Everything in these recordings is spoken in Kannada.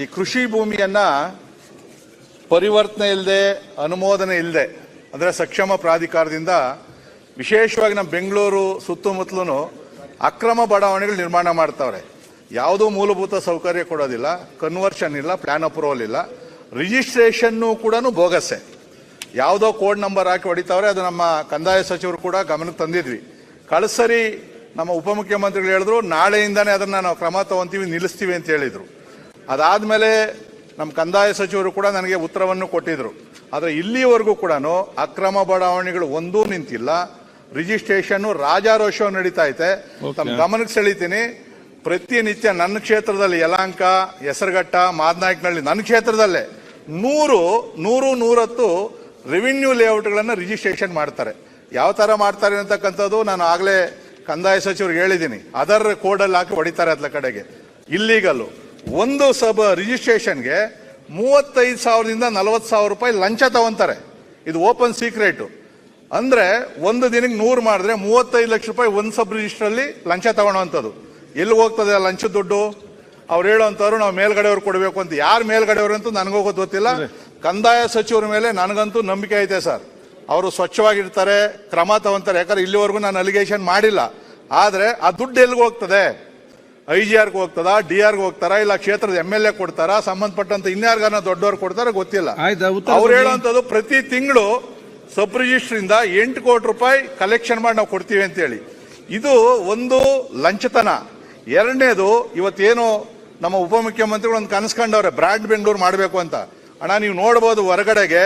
ಈ ಕೃಷಿ ಭೂಮಿಯನ್ನ ಪರಿವರ್ತನೆ ಇಲ್ಲದೆ ಅನುಮೋದನೆ ಇಲ್ಲದೆ ಅಂದರೆ ಸಕ್ಷಮ ಪ್ರಾಧಿಕಾರದಿಂದ ವಿಶೇಷವಾಗಿ ನಮ್ಮ ಬೆಂಗಳೂರು ಸುತ್ತಮುತ್ತಲೂ ಅಕ್ರಮ ಬಡಾವಣೆಗಳು ನಿರ್ಮಾಣ ಮಾಡ್ತಾವ್ರೆ. ಯಾವುದೂ ಮೂಲಭೂತ ಸೌಕರ್ಯ ಕೊಡೋದಿಲ್ಲ ಕನ್ವರ್ಷನ್ ಇಲ್ಲ ಪ್ಲಾನ್ ಅಪ್ರೂವಲ್ ಇಲ್ಲ. ರಿಜಿಸ್ಟ್ರೇಷನ್ನು ಕೂಡ ಬೋಗಸೆ ಯಾವುದೋ ಕೋಡ್ ನಂಬರ್ ಹಾಕಿ ಹೊಡಿತಾವ್ರೆ, ಅದು ನಮ್ಮ ಕಂದಾಯ ಸಚಿವರು ಕೂಡ ಗಮನಕ್ಕೆ ತಂದಿದ್ವಿ. ಕಳಸರಿ ನಮ್ಮ ಉಪಮುಖ್ಯಮಂತ್ರಿಗಳು ಹೇಳಿದ್ರು, ನಾಳೆಯಿಂದಾನೇ ಅದನ್ನು ನಾವು ಕ್ರಮ ತಗೊಂತೀವಿ, ನಿಲ್ಲಿಸ್ತೀವಿ ಅಂತ ಹೇಳಿದ್ರು. ಅದಾದ್ಮೇಲೆ ನಮ್ಮ ಕಂದಾಯ ಸಚಿವರು ಕೂಡ ನನಗೆ ಉತ್ತರವನ್ನು ಕೊಟ್ಟಿದ್ರು. ಆದರೆ ಇಲ್ಲಿವರೆಗೂ ಕೂಡ ಅಕ್ರಮ ಬಡಾವಣೆಗಳು ಒಂದೂ ನಿಂತಿಲ್ಲ. ರಿಜಿಸ್ಟ್ರೇಷನ್ ರಾಜಾರೋಷ ನಡೀತಾ ಐತೆ. ತಮ್ಮ ಗಮನಕ್ಕೆ ಸೆಳಿತೀನಿ. ಪ್ರತಿನಿತ್ಯ ನನ್ನ ಕ್ಷೇತ್ರದಲ್ಲಿ ಯಲಾಂಕ ಹೆಸರುಘಟ್ಟ ಮಾದನಾಯಕನಹಳ್ಳಿ ನನ್ನ ಕ್ಷೇತ್ರದಲ್ಲೇ ನೂರು ನೂರು ನೂರತ್ತು ರೆವಿನ್ಯೂ ಲೇಔಟ್ಗಳನ್ನು ರಿಜಿಸ್ಟ್ರೇಷನ್ ಮಾಡ್ತಾರೆ. ಯಾವ ತರ ಮಾಡ್ತಾರೆ ಅಂತಕ್ಕಂಥದ್ದು ನಾನು ಆಗಲೇ ಕಂದಾಯ ಸಚಿವರಿಗೆ ಹೇಳಿದ್ದೀನಿ. ಅದರ್ ಕೋಡಲ್ಲಿ ಹಾಕಿ ಹೊಡಿತಾರೆ ಅದ್ಲ ಕಡೆಗೆ. ಇಲ್ಲೀಗಲ್ಲು. ಒಂದು ಸಬ ರಿಜಿಸ್ಟ್ರೇಷನ್ಗೆ ಮೂವತ್ತೈದು ಸಾವಿರದಿಂದ ನಲವತ್ತು ಸಾವಿರ ರೂಪಾಯಿ ಲಂಚ ತಗೊಂತಾರೆ. ಇದು ಓಪನ್ ಸೀಕ್ರೆಟು ಅಂದರೆ ಒಂದು ದಿನಕ್ಕೆ ನೂರು ಮಾಡಿದ್ರೆ ಮೂವತ್ತೈದು ಲಕ್ಷ ರೂಪಾಯಿ ಒಂದು ಸಬ್ ರಿಜಿಸ್ಟ್ರಲ್ಲಿ ಲಂಚ ತಗೊಳ್ಳೋವಂಥದ್ದು. ಎಲ್ಲಿ ಹೋಗ್ತದೆ ಆ ಲಂಚದ ದುಡ್ಡು? ಅವ್ರು ಹೇಳೋಂಥವ್ರು ನಾವು ಮೇಲ್ಗಡೆಯವ್ರು ಕೊಡಬೇಕು ಅಂತ. ಯಾರು ಮೇಲ್ಗಡೆಯವರು ಅಂತೂ ನನಗೋಗೋದು ಗೊತ್ತಿಲ್ಲ. ಕಂದಾಯ ಸಚಿವರ ಮೇಲೆ ನನಗಂತೂ ನಂಬಿಕೆ ಐತೆ ಸರ್. ಅವರು ಸ್ವಚ್ಛವಾಗಿರ್ತಾರೆ ಕ್ರಮ ತಗೊಂತಾರೆ. ಯಾಕಂದ್ರೆ ಇಲ್ಲಿವರೆಗೂ ನಾನು ಅಲಿಗೇಷನ್ ಮಾಡಿಲ್ಲ. ಆದರೆ ಆ ದುಡ್ಡು ಎಲ್ಲಿಗೆ ಹೋಗ್ತದೆ? ಐ ಜಿ ಆರ್ಗೆ ಹೋಗ್ತದ ಡಿ ಆರ್ಗೆ ಹೋಗ್ತಾರ ಇಲ್ಲ ಕ್ಷೇತ್ರದ ಎಂ ಎಲ್ ಎ ಕೊಡ್ತಾರ ಸಂಬಂಧಪಟ್ಟಂತ ಇನ್ಯಾರ್ಗಾನ ದೊಡ್ಡವ್ರು ಕೊಡ್ತಾರ ಗೊತ್ತಿಲ್ಲ. ಅವ್ರು. ಹೇಳುವಂಥದ್ದು ಪ್ರತಿ ತಿಂಗಳು ಸಬ್ ರಿಜಿಸ್ಟರ್ ಇಂದ ಎಂಟು ಕೋಟಿ ರೂಪಾಯಿ ಕಲೆಕ್ಷನ್ ಮಾಡಿ ನಾವು ಕೊಡ್ತೀವಿ ಅಂತೇಳಿ. ಇದು ಒಂದು ಲಂಚತನ. ಎರಡನೇದು ಇವತ್ತೇನು ನಮ್ಮ ಉಪಮುಖ್ಯಮಂತ್ರಿಗಳು ಒಂದು ಕನಸ್ಕೊಂಡವ್ರೆ ಬ್ರಾಡ್ ಬೆಂಗಳೂರು ಮಾಡಬೇಕು ಅಂತ. ಅಣ್ಣ ನೀವು ನೋಡ್ಬೋದು ಹೊರಗಡೆಗೆ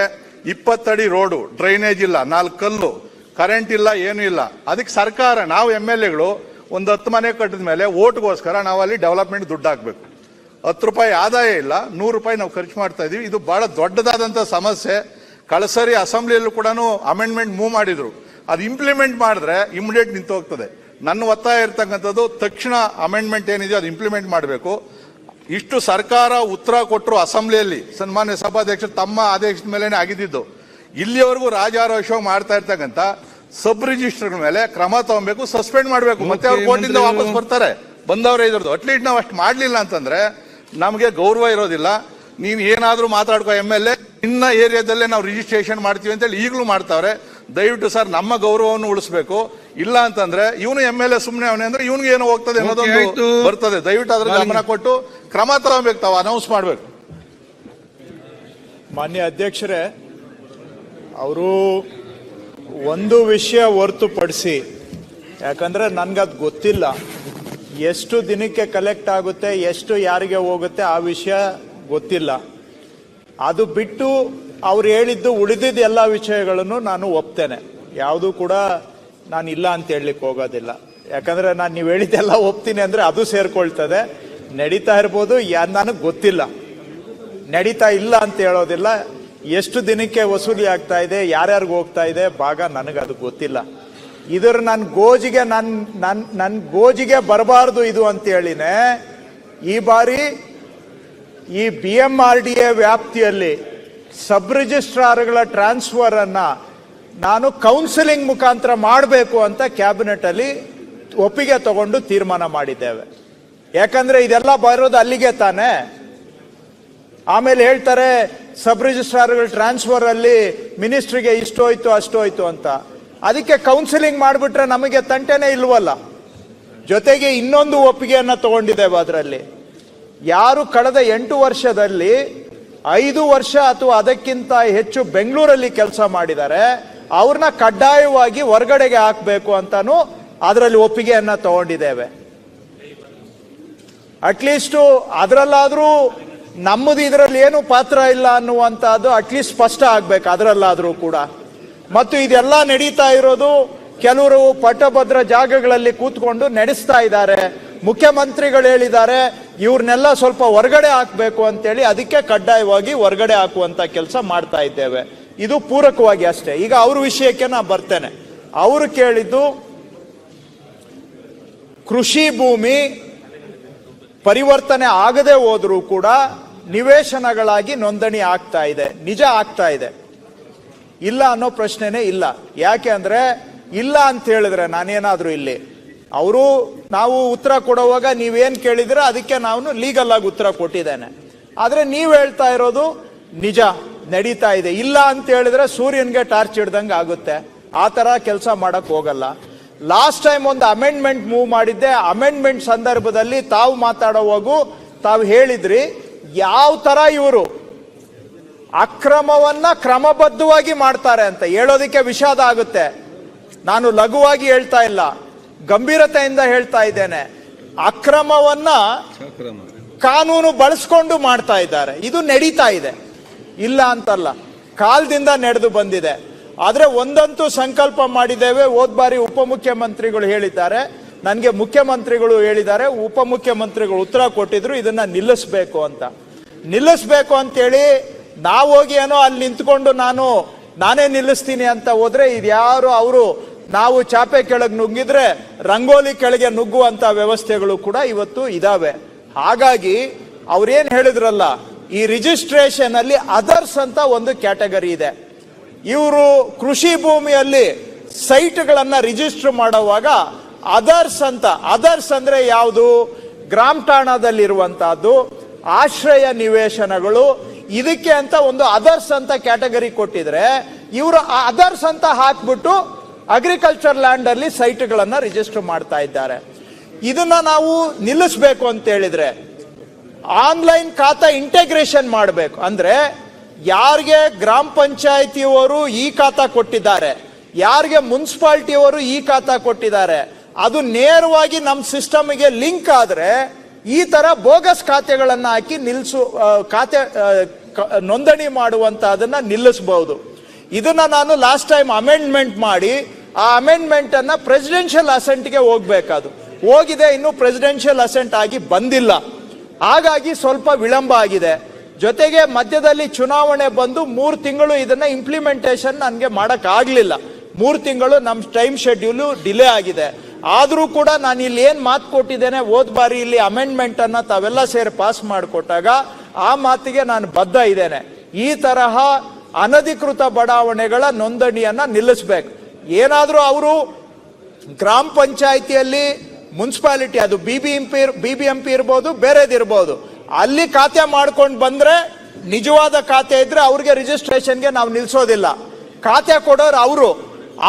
ಇಪ್ಪತ್ತಡಿ ರೋಡು ಡ್ರೈನೇಜ್ ಇಲ್ಲ ನಾಲ್ಕು ಕಲ್ಲು ಕರೆಂಟ್ ಇಲ್ಲ ಏನೂ ಇಲ್ಲ. ಅದಕ್ಕೆ ಸರ್ಕಾರ ನಾವು ಎಂ ಎಲ್ ಎಗಳು ಒಂದು ಹತ್ತು ಮನೆ ಕಟ್ಟಿದ ಮೇಲೆ ಓಟ್ಗೋಸ್ಕರ ನಾವು ಅಲ್ಲಿ ಡೆವಲಪ್ಮೆಂಟ್ ದುಡ್ಡು ಹಾಕಬೇಕು. ಹತ್ತು ರೂಪಾಯಿ ಆದಾಯ ಇಲ್ಲ, ನೂರು ರೂಪಾಯಿ ನಾವು ಖರ್ಚು ಮಾಡ್ತಾ ಇದೀವಿ. ಇದು ಬಹಳ ದೊಡ್ಡದಾದಂಥ ಸಮಸ್ಯೆ. ಕಳಸರಿ ಅಸೆಂಬ್ಲಿಯಲ್ಲೂ ಕೂಡ ಅಮೆಂಡ್ಮೆಂಟ್ ಮೂವ್ ಮಾಡಿದ್ರು. ಅದು ಇಂಪ್ಲಿಮೆಂಟ್ ಮಾಡಿದ್ರೆ ಇಮಿಡಿಯೇಟ್ ನಿಂತು ಹೋಗ್ತದೆ ನನ್ನ ಒತ್ತಾಯ ಇರತಕ್ಕಂಥದ್ದು, ತಕ್ಷಣ ಅಮೆಂಡ್ಮೆಂಟ್ ಏನಿದೆಯೋ ಅದು ಇಂಪ್ಲಿಮೆಂಟ್ ಮಾಡಬೇಕು. ಇಷ್ಟು ಸರ್ಕಾರ ಉತ್ತರ ಕೊಟ್ಟರು ಅಸೆಂಬ್ಲಿಯಲ್ಲಿ, ಸನ್ಮಾನ್ಯ ಸಭಾಧ್ಯಕ್ಷರು ತಮ್ಮ ಆದೇಶದ ಮೇಲೇನೆ ಆಗಿದ್ದು. ಇಲ್ಲಿಯವರೆಗೂ ರಾಜಾರೋಷ ಮಾಡ್ತಾ ಇರ್ತಕ್ಕಂಥ ಸಬ್ ರಿಜಿಸ್ಟರ್ ಮೇಲೆ ಕ್ರಮ ತಗೊಬೇಕು ಸಸ್ಪೆಂಡ್ ಮಾಡಬೇಕು. ಮತ್ತೆ ಅವ್ರು ಕೋರ್ಟಿಂದ ವಾಪಸ್ ಬರ್ತಾರೆ. ಬಂದವರೇ ಇದ್ರದ್ದು. ಅಟ್ಲೀಸ್ಟ್ ನಾವು ಅಷ್ಟು ಮಾಡಲಿಲ್ಲ ಅಂತಂದ್ರೆ ನಮಗೆ ಗೌರವ ಇರೋದಿಲ್ಲ. ನೀನು ಏನಾದರೂ ಮಾತಾಡ್ಕೋ ಎಂ ಎಲ್ ಎ ನಿನ್ನ ಏರಿಯಾದಲ್ಲೇ ನಾವು ರಿಜಿಸ್ಟ್ರೇಷನ್ ಮಾಡ್ತೀವಿ ಅಂತೇಳಿ ಈಗಲೂ ಮಾಡ್ತಾವ್ರೆ. ದಯವಿಟ್ಟು ಸರ್ ನಮ್ಮ ಗೌರವವನ್ನು ಉಳಿಸ್ಬೇಕು. ಇಲ್ಲ ಅಂತಂದ್ರೆ ಇವನು ಎಂ ಎಲ್ ಎ ಸುಮ್ಮನೆ ಅವನೇ ಅಂದ್ರೆ ಇವನಿಗೆ ಏನೋ ಹೋಗ್ತದೆ ಅನ್ನೋದೊಂದು ಬರ್ತದೆ. ದಯವಿಟ್ಟು ಅದ್ರ ಗಮನ ಕೊಟ್ಟು ಕ್ರಮ ತಗೋಬೇಕು ತಾವು ಅನೌನ್ಸ್ ಮಾಡ್ಬೇಕು. ಮಾನ್ಯ ಅಧ್ಯಕ್ಷರೇ ಅವರು ಒಂದು ವಿಷಯ ಹೊರತುಪಡಿಸಿ, ಯಾಕಂದ್ರೆ ನನಗದು ಗೊತ್ತಿಲ್ಲ. ಎಷ್ಟು ದಿನಕ್ಕೆ ಕಲೆಕ್ಟ್ ಆಗುತ್ತೆ, ಎಷ್ಟು ಯಾರಿಗೆ ಹೋಗುತ್ತೆ, ಆ ವಿಷಯ ಗೊತ್ತಿಲ್ಲ. ಅದು ಬಿಟ್ಟು ಅವ್ರು ಹೇಳಿದ್ದು ಉಳಿದಿದ್ದ ಎಲ್ಲ ವಿಷಯಗಳನ್ನು ನಾನು ಒಪ್ತೇನೆ. ಯಾವುದೂ ಕೂಡ ನಾನು ಇಲ್ಲ ಅಂತ ಹೇಳಲಿಕ್ಕೆ ಹೋಗೋದಿಲ್ಲ. ಯಾಕಂದ್ರೆ ನಾನು ನೀವು ಹೇಳಿದ್ದೆಲ್ಲ ಒಪ್ತೀನಿ ಅಂದರೆ ಅದು ಸೇರ್ಕೊಳ್ತದೆ. ನಡೀತಾ ಇರ್ಬೋದು, ಯಾ ನನಗೆ ಗೊತ್ತಿಲ್ಲ. ನಡೀತಾ ಇಲ್ಲ ಅಂತ ಹೇಳೋದಿಲ್ಲ. ಎಷ್ಟು ದಿನಕ್ಕೆ ವಸೂಲಿ ಆಗ್ತಾ ಇದೆ, ಯಾರ್ಯಾರಿಗೆ ಹೋಗ್ತಾ ಇದೆ, ಭಾಗ ನನಗೆ ಅದು ಗೊತ್ತಿಲ್ಲ. ಇದರ ನನ್ನ ಗೋಜಿಗೆ ನನ್ನ ನನ್ನ ನನ್ನ ಗೋಜಿಗೆ ಬರಬಾರ್ದು ಇದು ಅಂತ ಹೇಳಿನೇ ಈ ಬಾರಿ ಈ B M R D A ವ್ಯಾಪ್ತಿಯಲ್ಲಿ ಸಬ್ ರಿಜಿಸ್ಟ್ರಾರ್ಗಳ ಟ್ರಾನ್ಸ್ಫರ್ ಅನ್ನ ನಾನು ಕೌನ್ಸಿಲಿಂಗ್ ಮುಖಾಂತರ ಮಾಡಬೇಕು ಅಂತ ಕ್ಯಾಬಿನೆಟ್ ಅಲ್ಲಿ ಒಪ್ಪಿಗೆ ತಗೊಂಡು ತೀರ್ಮಾನ ಮಾಡಿದ್ದೇವೆ. ಯಾಕಂದ್ರೆ ಇದೆಲ್ಲ ಬರೋದು ಅಲ್ಲಿಗೆ ತಾನೇ. ಆಮೇಲೆ ಹೇಳ್ತಾರೆ ಸಬ್ ರಿಜಿಸ್ಟ್ರಾರ್ಗಳ ಟ್ರಾನ್ಸ್ಫರ್ ಅಲ್ಲಿ ಮಿನಿಸ್ಟ್ರಿಗೆ ಇಷ್ಟು ಹೋಯ್ತು ಅಷ್ಟು ಅಂತ. ಅದಕ್ಕೆ ಕೌನ್ಸಿಲಿಂಗ್ ಮಾಡಿಬಿಟ್ರೆ ನಮಗೆ ತಂಟೆನೇ ಇಲ್ವಲ್ಲ. ಜೊತೆಗೆ ಇನ್ನೊಂದು ಒಪ್ಪಿಗೆಯನ್ನ ತಗೊಂಡಿದ್ದೇವೆ ಅದರಲ್ಲಿ. ಯಾರು ಕಳೆದ ಎಂಟು ವರ್ಷದಲ್ಲಿ ಐದು ವರ್ಷ ಅಥವಾ ಅದಕ್ಕಿಂತ ಹೆಚ್ಚು ಬೆಂಗಳೂರಲ್ಲಿ ಕೆಲಸ ಮಾಡಿದ್ದಾರೆ, ಅವ್ರನ್ನ ಕಡ್ಡಾಯವಾಗಿ ಹೊರಗಡೆಗೆ ಹಾಕಬೇಕು ಅಂತಾನು ಅದರಲ್ಲಿ ಒಪ್ಪಿಗೆಯನ್ನ ತಗೊಂಡಿದ್ದೇವೆ. ಅಟ್ಲೀಸ್ಟ್ ಅದರಲ್ಲಾದ್ರೂ ನಮ್ಮದು ಇದರಲ್ಲಿ ಏನು ಪಾತ್ರ ಇಲ್ಲ ಅನ್ನುವಂಥದ್ದು ಅಟ್ಲೀಸ್ಟ್ ಸ್ಪಷ್ಟ ಆಗ್ಬೇಕು, ಅದರಲ್ಲಾದರೂ ಕೂಡ. ಮತ್ತು ಇದೆಲ್ಲ ನಡೀತಾ ಇರೋದು ಕೆಲವರು ಪಟ್ಟಭದ್ರ ಜಾಗಗಳಲ್ಲಿ ಕೂತ್ಕೊಂಡು ನಡೆಸ್ತಾ ಇದ್ದಾರೆ. ಮುಖ್ಯಮಂತ್ರಿಗಳು ಹೇಳಿದ್ದಾರೆ, ಇವ್ರನ್ನೆಲ್ಲ ಸ್ವಲ್ಪ ಹೊರಗಡೆ ಹಾಕಬೇಕು ಅಂತೇಳಿ ಅದಕ್ಕೆ ಕಡ್ಡಾಯವಾಗಿ ಹೊರಗಡೆ ಹಾಕುವಂತ ಕೆಲಸ ಮಾಡ್ತಾ ಇದ್ದೇವೆ. ಇದು ಪೂರಕವಾಗಿ ಅಷ್ಟೇ. ಈಗ ಅವ್ರ ವಿಷಯಕ್ಕೆ ನಾ ಬರ್ತೇನೆ. ಅವರು ಕೇಳಿದ್ದು, ಕೃಷಿ ಭೂಮಿ ಪರಿವರ್ತನೆ ಆಗದೆ ಹೋದರೂ ಕೂಡ ನಿವೇಶನಗಳಾಗಿ ನೋಂದಣಿ ಆಗ್ತಾ ಇದೆ. ನಿಜ ಆಗ್ತಾ ಇದೆ. ಇಲ್ಲ ಅನ್ನೋ ಪ್ರಶ್ನೆನೇ ಇಲ್ಲ. ಯಾಕೆ ಅಂದ್ರೆ, ಇಲ್ಲ ಅಂತ ಹೇಳಿದ್ರೆ ನಾನೇನಾದ್ರೂ ಇಲ್ಲಿ. ಅವರು ನಾವು ಉತ್ತರ ಕೊಡುವಾಗ ನೀವೇನ್ ಕೇಳಿದ್ರೆ ಅದಕ್ಕೆ ನಾನು ಲೀಗಲ್ ಆಗಿ ಉತ್ತರ ಕೊಟ್ಟಿದ್ದೇನೆ. ಆದ್ರೆ ನೀವು ಹೇಳ್ತಾ ಇರೋದು ನಿಜ, ನಡೀತಾ ಇದೆ. ಇಲ್ಲ ಅಂತ ಹೇಳಿದ್ರೆ ಸೂರ್ಯನ್ಗೆ ಟಾರ್ಚ್ ಹಿಡ್ದಂಗೆ ಆಗುತ್ತೆ. ಆ ತರ ಕೆಲಸ ಮಾಡಕ್ ಹೋಗಲ್ಲ. ಲಾಸ್ಟ್ ಟೈಮ್ ಒಂದು ಅಮೆಂಡ್ಮೆಂಟ್ ಮೂವ್ ಮಾಡಿದ್ದೆ. ಅಮೆಂಡ್ಮೆಂಟ್ ಸಂದರ್ಭದಲ್ಲಿ ತಾವು ಮಾತಾಡೋವಾಗೂ ತಾವು ಹೇಳಿದ್ರಿ. ಯಾವ ತರ ಇವರು ಅಕ್ರಮವನ್ನ ಕ್ರಮಬದ್ಧವಾಗಿ ಮಾಡ್ತಾರೆ ಅಂತ ಹೇಳೋದಕ್ಕೆ ವಿಷಾದ ಆಗುತ್ತೆ. ನಾನು ಲಘುವಾಗಿ ಹೇಳ್ತಾ ಇಲ್ಲ ಗಂಭೀರತೆಯಿಂದ ಹೇಳ್ತಾ ಇದ್ದೇನೆ. ಅಕ್ರಮವನ್ನ ಕಾನೂನು ಬಳಸ್ಕೊಂಡು ಮಾಡ್ತಾ ಇದ್ದಾರೆ. ಇದು ನಡೀತಾ ಇದೆ. ಇಲ್ಲ ಅಂತಲ್ಲ ಕಾಲದಿಂದ ನಡೆದು ಬಂದಿದೆ. ಆದ್ರೆ ಒಂದಂತೂ ಸಂಕಲ್ಪ ಮಾಡಿದ್ದೇವೆ ಹೋದ್ ಬಾರಿ ಉಪಮುಖ್ಯಮಂತ್ರಿಗಳು ಹೇಳಿದ್ದಾರೆ. ನನಗೆ ಮುಖ್ಯಮಂತ್ರಿಗಳು ಹೇಳಿದ್ದಾರೆ ಉಪಮುಖ್ಯಮಂತ್ರಿಗಳು ಉತ್ತರ ಕೊಟ್ಟಿದ್ರು ಇದನ್ನ ನಿಲ್ಲಿಸಬೇಕು ಅಂತ. ನಿಲ್ಲಿಸ್ಬೇಕು ಅಂತೇಳಿ ನಾವು ಹೋಗಿ ಏನೋ ಅಲ್ಲಿ ನಿಂತ್ಕೊಂಡು ನಾನು, ನಾನೇ ನಿಲ್ಲಿಸ್ತೀನಿ ಅಂತ ಹೋದ್ರೆ ಇದ್ಯಾರು ಅವರು? ನಾವು ಚಾಪೆ ಕೆಳಗೆ ನುಗ್ಗಿದ್ರೆ ರಂಗೋಲಿ ಕೆಳಗೆ ನುಗ್ಗುವಂತ ವ್ಯವಸ್ಥೆಗಳು ಕೂಡ ಇವತ್ತು ಇದಾವೆ. ಹಾಗಾಗಿ ಅವ್ರೇನ್ ಹೇಳಿದ್ರಲ್ಲ, ಈ ರಿಜಿಸ್ಟ್ರೇಷನ್ ಅಲ್ಲಿ ಅದರ್ಸ್ ಅಂತ ಒಂದು ಕ್ಯಾಟಗರಿ ಇದೆ. ಇವರು ಕೃಷಿ ಭೂಮಿಯಲ್ಲಿ ಸೈಟ್ಗಳನ್ನ ರಿಜಿಸ್ಟರ್ ಮಾಡುವಾಗ ಅದರ್ಸ್ ಅಂತ ಅದರ್ಸ್ ಅಂದ್ರೆ ಯಾವುದು? ಗ್ರಾಮ ಠಾಣದಲ್ಲಿರುವಂತಹದ್ದು ಆಶ್ರಯ ನಿವೇಶನಗಳು, ಇದಕ್ಕೆ ಅಂತ ಒಂದು ಅದರ್ಸ್ ಅಂತ ಕ್ಯಾಟಗರಿ ಕೊಟ್ಟಿದ್ರೆ, ಇವರು ಆ ಅದರ್ಸ್ ಅಂತ ಹಾಕ್ಬಿಟ್ಟು ಅಗ್ರಿಕಲ್ಚರ್ ಲ್ಯಾಂಡ್ ಅಲ್ಲಿ ಸೈಟ್ಗಳನ್ನ ರಿಜಿಸ್ಟರ್ ಮಾಡ್ತಾ ಇದ್ದಾರೆ. ಇದನ್ನ ನಾವು ನಿಲ್ಲಿಸಬೇಕು ಅಂತ ಹೇಳಿದ್ರೆ ಆನ್ಲೈನ್ ಖಾತಾ ಇಂಟಿಗ್ರೇಷನ್ ಮಾಡಬೇಕು. ಅಂದ್ರೆ, ಯಾರಿಗೆ ಗ್ರಾಮ ಪಂಚಾಯತಿಯವರು ಈ ಖಾತಾ ಕೊಟ್ಟಿದ್ದಾರೆ, ಯಾರಿಗೆ ಮುನ್ಸಿಪಾಲ್ಟಿಯವರು ಈ ಖಾತಾ ಕೊಟ್ಟಿದ್ದಾರೆ, ಅದು ನೇರವಾಗಿ ನಮ್ಮ ಸಿಸ್ಟಮ್ಗೆ ಲಿಂಕ್ ಆದ್ರೆ ಈ ತರ ಬೋಗಸ್ ಖಾತೆಗಳನ್ನು ಹಾಕಿ ನಿಲ್ಲಿಸು ಖಾತೆ ನೋಂದಣಿ ಮಾಡುವಂತ ಅದನ್ನ ನಿಲ್ಲಿಸಬಹುದು ಇದನ್ನ ನಾನು ಲಾಸ್ಟ್ ಟೈಮ್ ಅಮೆಂಡ್ಮೆಂಟ್ ಮಾಡಿ, ಆ ಅಮೆಂಡ್ಮೆಂಟ್ ಅನ್ನ ಪ್ರೆಸಿಡೆನ್ಷಿಯಲ್ ಅಸೆಂಟ್ಗೆ ಹೋಗ್ಬೇಕಾದ್ರು ಹೋಗಿದೆ, ಇನ್ನು ಪ್ರೆಸಿಡೆನ್ಷಿಯಲ್ ಅಸೆಂಟ್ ಆಗಿ ಬಂದಿಲ್ಲ. ಹಾಗಾಗಿ ಸ್ವಲ್ಪ ವಿಳಂಬ ಆಗಿದೆ. ಜೊತೆಗೆ ಮಧ್ಯದಲ್ಲಿ ಚುನಾವಣೆ ಬಂದು ಮೂರು ತಿಂಗಳು ಇದನ್ನ ಇಂಪ್ಲಿಮೆಂಟೇಷನ್ ನನಗೆ ಮಾಡೋಕ್ಕಾಗಲಿಲ್ಲ. ಮೂರು ತಿಂಗಳು ನಮ್ಮ ಟೈಮ್ ಶೆಡ್ಯೂಲು ಡಿಲೇ ಆಗಿದೆ. ಆದರೂ ಕೂಡ ನಾನು ಇಲ್ಲಿ ಏನು ಮಾತು ಕೊಟ್ಟಿದ್ದೇನೆ, ಹೋದ್ ಬಾರಿ ಇಲ್ಲಿ ಅಮೆಂಡ್ಮೆಂಟ್ ಅನ್ನ ತಾವೆಲ್ಲ ಸೇರಿ ಪಾಸ್ ಮಾಡಿಕೊಟ್ಟಾಗ ಆ ಮಾತಿಗೆ ನಾನು ಬದ್ಧ ಇದ್ದೇನೆ. ಈ ತರಹ ಅನಧಿಕೃತ ಬಡಾವಣೆಗಳ ನೋಂದಣಿಯನ್ನು ನಿಲ್ಲಿಸ್ಬೇಕು. ಏನಾದರೂ ಅವರು ಗ್ರಾಮ ಪಂಚಾಯಿತಿಯಲ್ಲಿ ಮುನ್ಸಿಪಾಲಿಟಿ, ಅದು B B M P B B M P ಇರ್ಬೋದು ಬೇರೆದಿರ್ಬೋದು ಅಲ್ಲಿ ಖಾತೆ ಮಾಡ್ಕೊಂಡು ಬಂದ್ರೆ, ನಿಜವಾದ ಖಾತೆ ಇದ್ರೆ ಅವ್ರಿಗೆ ರಿಜಿಸ್ಟ್ರೇಷನ್ಗೆ ನಾವು ನಿಲ್ಸೋದಿಲ್ಲ. ಖಾತೆ ಕೊಡೋರು ಅವರು.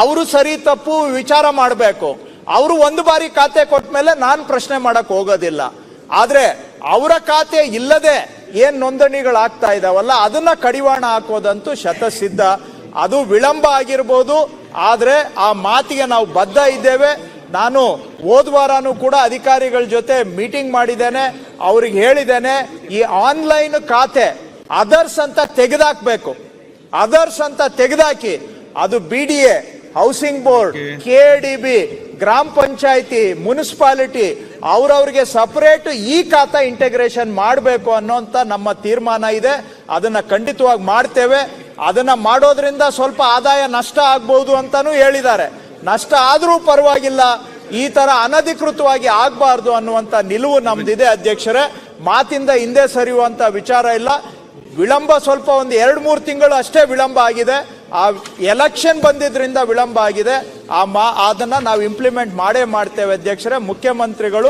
ಅವರು ಸರಿ ತಪ್ಪು ವಿಚಾರ ಮಾಡಬೇಕು. ಅವರು ಒಂದು ಬಾರಿ ಖಾತೆ ಕೊಟ್ಟ ಮೇಲೆ ನಾನು ಪ್ರಶ್ನೆ ಮಾಡಕ್ ಹೋಗೋದಿಲ್ಲ. ಆದ್ರೆ ಅವರ ಖಾತೆ ಇಲ್ಲದೆ ಏನ್ ನೋಂದಣಿಗಳಾಗ್ತಾ ಇದಾವಲ್ಲ ಅದನ್ನ ಕಡಿವಾಣ ಹಾಕೋದಂತೂ ಶತಸಿದ್ಧ. ಅದು ವಿಳಂಬ ಆಗಿರ್ಬೋದು ಆದ್ರೆ ಆ ಮಾತಿಗೆ ನಾವು ಬದ್ಧ ಇದ್ದೇವೆ. ನಾನು ಹೋದ ವಾರನೂ ಕೂಡ ಅಧಿಕಾರಿಗಳ ಜೊತೆ ಮೀಟಿಂಗ್ ಮಾಡಿದ್ದೇನೆ ಅವ್ರಿಗೆ ಹೇಳಿದ್ದೇನೆ ಈ ಆನ್ಲೈನ್ ಖಾತೆ ಅದರ್ಸ್ ಅಂತ ತೆಗೆದಾಕ್ಬೇಕು. ಅದರ್ಸ್ ಅಂತ ತೆಗೆದಾಕಿ ಅದು B D A housing board K D B gram panchayat, municipality ಅವ್ರವ್ರಿಗೆ separate ಈ ಖಾತಾ ಇಂಟಗ್ರೇಷನ್ ಮಾಡಬೇಕು ಅನ್ನೋಂತ ನಮ್ಮ ತೀರ್ಮಾನ ಇದೆ. ಅದನ್ನ ಖಂಡಿತವಾಗಿ ಮಾಡ್ತೇವೆ. ಅದನ್ನ ಮಾಡೋದ್ರಿಂದ ಸ್ವಲ್ಪ ಆದಾಯ ನಷ್ಟ ಆಗ್ಬಹುದು ಅಂತಾನೂ ಹೇಳಿದ್ದಾರೆ. ನಷ್ಟ ಆದರೂ ಪರವಾಗಿಲ್ಲ, ಈ ತರ ಅನಧಿಕೃತವಾಗಿ ಆಗಬಾರ್ದು ಅನ್ನುವಂತ ನಿಲುವು ನಮ್ದಿದೆ ಅಧ್ಯಕ್ಷರೇ. ಮಾತಿಂದ ಹಿಂದೆ ಸರಿಯುವಂತ ವಿಚಾರ ಇಲ್ಲ. ವಿಳಂಬ ಸ್ವಲ್ಪ ಒಂದು ಎರಡು ಮೂರು ತಿಂಗಳು ಅಷ್ಟೇ ವಿಳಂಬ ಆಗಿದೆ. ಆ ಎಲೆಕ್ಷನ್ ಬಂದಿದ್ರಿಂದ ವಿಳಂಬ ಆಗಿದೆ. ಆ ಮಾ ಅದನ್ನ ನಾವು ಇಂಪ್ಲಿಮೆಂಟ್ ಮಾಡೇ ಮಾಡ್ತೇವೆ ಅಧ್ಯಕ್ಷರೇ. ಮುಖ್ಯಮಂತ್ರಿಗಳು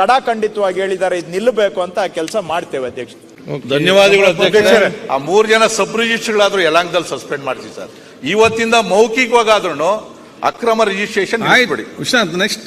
ಕಡಾಖಂಡಿತವಾಗಿ ಹೇಳಿದ್ದಾರೆ ಇದು ನಿಲ್ಲಬೇಕು ಅಂತ ಆ ಕೆಲಸ ಮಾಡ್ತೇವೆ ಅಧ್ಯಕ್ಷ ಧನ್ಯವಾದಗಳು ಅಧ್ಯಕ್ಷರೇ. ಆ ಮೂರು ಜನ ಸಬ್ ರಿಜಿಸ್ಟರ್ಗಳಾದ್ರೂ ಯಲಾಂಗದಲ್ಲಿ ಸಸ್ಪೆಂಡ್ ಮಾಡ್ತೀವಿ ಸರ್. ಇವತ್ತಿಂದ ಮೌಖಿಕವಾಗಾದ್ರೂ ಅಕ್ರಮ ರಿಜಿಸ್ಟ್ರೇಷನ್ ಆಯ್ತು ವಿಶ್ವನಾಥ್ ನೆಕ್ಸ್ಟ್